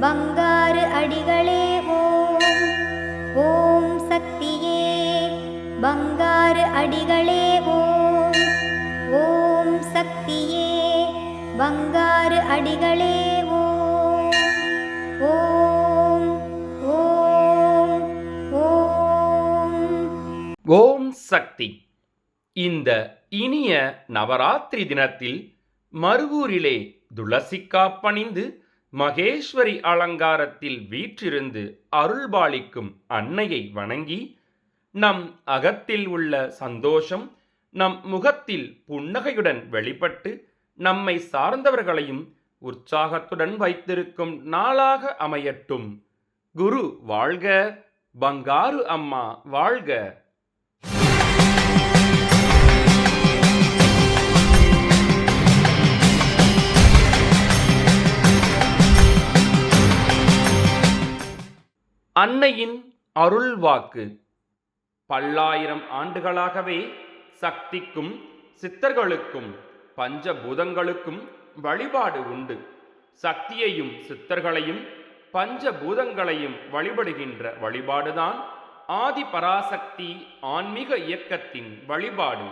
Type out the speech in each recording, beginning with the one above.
பங்காறு அடிகளே ஓம். ஓம் சக்தியே பங்காறு அடிகளே ஓம். ஓம் சக்தியே பங்காறு அடிகளே ஓம். ஓம் ஓம் ஓம். ஓம் சக்தி. இந்த இனிய நவராத்திரி தினத்தில் மருவூரிலே துளசிக்கா பணிந்து மகேஸ்வரி அலங்காரத்தில் வீற்றிருந்து அருள்பாலிக்கும் அன்னையை வணங்கி நம் அகத்தில் உள்ள சந்தோஷம் நம் முகத்தில் புன்னகையுடன் வெளிப்பட்டு நம்மை சார்ந்தவர்களையும் உற்சாகத்துடன் வைத்திருக்கும் நாளாக அமையட்டும். குரு வாழ்க பங்காரு அம்மா வாழ்க. அன்னையின் அருள் வாக்கு பல்லாயிரம் ஆண்டுகளாகவே சக்திக்கும் சித்தர்களுக்கும் பஞ்சபூதங்களுக்கும் வழிபாடு உண்டு. சக்தியையும் சித்தர்களையும் பஞ்சபூதங்களையும் வழிபடுகின்ற வழிபாடுதான் ஆதி பராசக்தி ஆன்மீக இயக்கத்தின் வழிபாடு.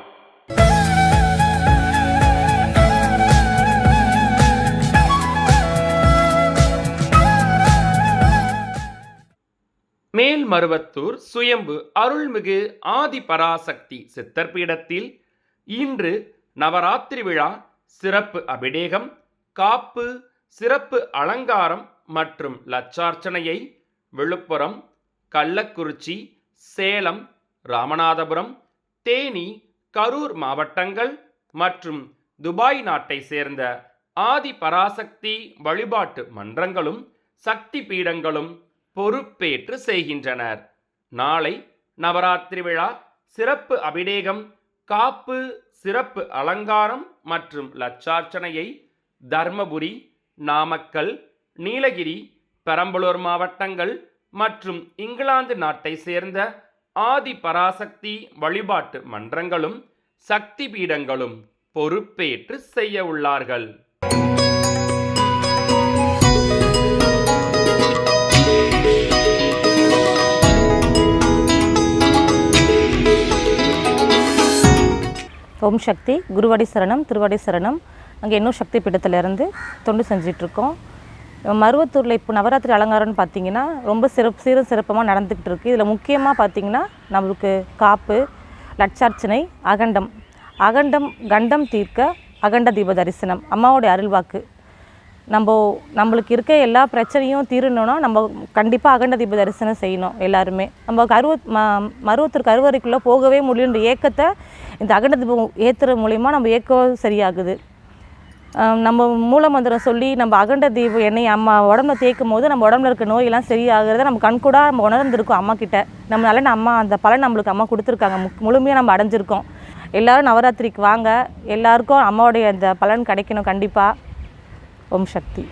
மருவத்தூர் சுயம்பு அருள்மிகு ஆதி பராசக்தி சித்தர்பீடத்தில் இன்று நவராத்திரி விழா சிறப்பு அபிடேகம் காப்பு சிறப்பு அலங்காரம் மற்றும் லட்சார்ச்சனையை விழுப்புரம் கள்ளக்குறிச்சி சேலம் ராமநாதபுரம் தேனி கரூர் மாவட்டங்கள் மற்றும் துபாய் நாட்டை சேர்ந்த ஆதி பராசக்தி வழிபாட்டு மன்றங்களும் சக்தி பீடங்களும் பொறுப்பேற்று செய்கின்றனர். நாளை நவராத்திரி விழா சிறப்பு அபிடேகம் காப்பு சிறப்பு அலங்காரம் மற்றும் லட்சார்ச்சனையை தர்மபுரி நாமக்கல் நீலகிரி பெரம்பலூர் மாவட்டங்கள் மற்றும் இங்கிலாந்து நாட்டை சேர்ந்த ஆதி பராசக்தி வழிபாட்டு மன்றங்களும் சக்தி பீடங்களும் பொறுப்பேற்று செய்ய உள்ளார்கள். ஓம் சக்தி. குருவடி சரணம் திருவடி சரணம். அங்கே இன்னும் சக்தி பீடத்திலேருந்து தொண்டு செஞ்சிட்ருக்கோம். மருவத்தூரில் இப்போ நவராத்திரி அலங்காரம்னு பார்த்தீங்கன்னா ரொம்ப சிறப்பு சீரும் சிறப்பமாக நடந்துக்கிட்டு இருக்குது இதில் முக்கியமாக பார்த்தீங்கன்னா நம்மளுக்கு காப்பு லட்சார்ச்சனை அகண்டம். அகண்டம் கண்டம் தீர்க்க அகண்ட தீப தரிசனம். அம்மாவோடைய அருள்வாக்கு. நம்ம நம்மளுக்கு இருக்க எல்லா பிரச்சனையும் தீரணும்னா நம்ம கண்டிப்பாக அகண்ட தீப தரிசனம் செய்யணும் எல்லாருமே. நம்ம கருவ ம மருவத்தூர் கருவறைக்குள்ளே போகவே முடியுன்ற ஏக்கத்தை இந்த அகண்ட தீபம் ஏற்றுற மூலிமா நம்ம ஏக்கம் சரியாகுது. நம்ம மூல மந்திரம் சொல்லி நம்ம அகண்ட தீபம் எண்ணெய் அம்மா உடம்புல தேய்க்கும் போது நம்ம உடம்புல இருக்க நோயெல்லாம் சரியாகிறத நம்ம கண்கூடா நம்ம உணர்ந்திருக்கோம் அம்மா கிட்ட நம்மளால அம்மா அந்த பலன் நம்மளுக்கு அம்மா கொடுத்துருக்காங்க. மு- முழுமையாக நம்ம அடைஞ்சிருக்கோம். எல்லாரும் நவராத்திரிக்கு வாங்க. எல்லாருக்கும் அம்மாவுடைய அந்த பலன் கிடைக்கணும் கண்டிப்பாக ஓம் சக்தி.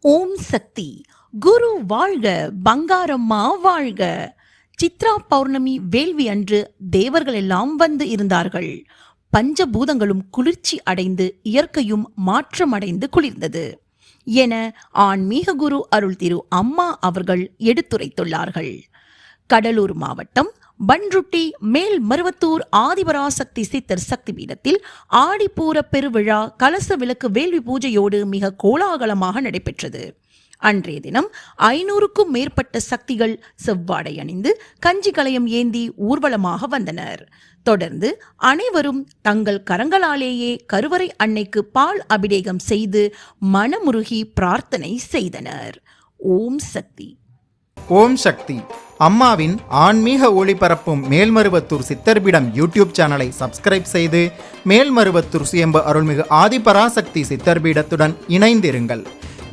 ஓம் சக்தி. குரு வாழ்க பங்காரம்மா வாழ்க. சித்ரா பௌர்ணமி வேள்வி அன்று தேவர்கள் எல்லாம் வந்து இருந்தார்கள். பஞ்சபூதங்களும் குளிர்ச்சி அடைந்து இயற்கையும் மாற்றமடைந்து குளிர்ந்தது. என ஆன்மீக குரு அருள் திரு அம்மா அவர்கள் எடுத்துரைத்துள்ளார்கள். கடலூர் மாவட்டம் பன்ருட்டி மேல் மருவத்தூர் ஆதிபராசக்தி சித்தர் சக்தி பீடத்தில் ஆடிப்பூர பெருவிழா கலச விளக்கு வேள்வி பூஜையோடு மிக கோலாகலமாக நடைபெற்றது. அன்றைய தினம் ஐநூறுக்கும் மேற்பட்ட சக்திகள் செவ்வாடை அணிந்து கஞ்சி கலயம் ஏந்தி ஊர்வலமாக வந்தனர். தொடர்ந்து அனைவரும் தங்கள் கரங்களாலேயே கருவறை அன்னைக்கு பால் அபிடேகம் செய்து மனமுருகி பிரார்த்தனை செய்தனர். ஓம் சக்தி. ஓம் சக்தி. அம்மாவின் ஆன்மீக ஒளிபரப்பும் மேல்மருவத்தூர் சித்தர்பிடம் யூடியூப் சேனலை சப்ஸ்கிரைப் செய்து மேல்மருவத்தூர் சுயம்பு அருள்மிகு ஆதிபராசக்தி சித்தர்பீடத்துடன் இணைந்திருங்கள்.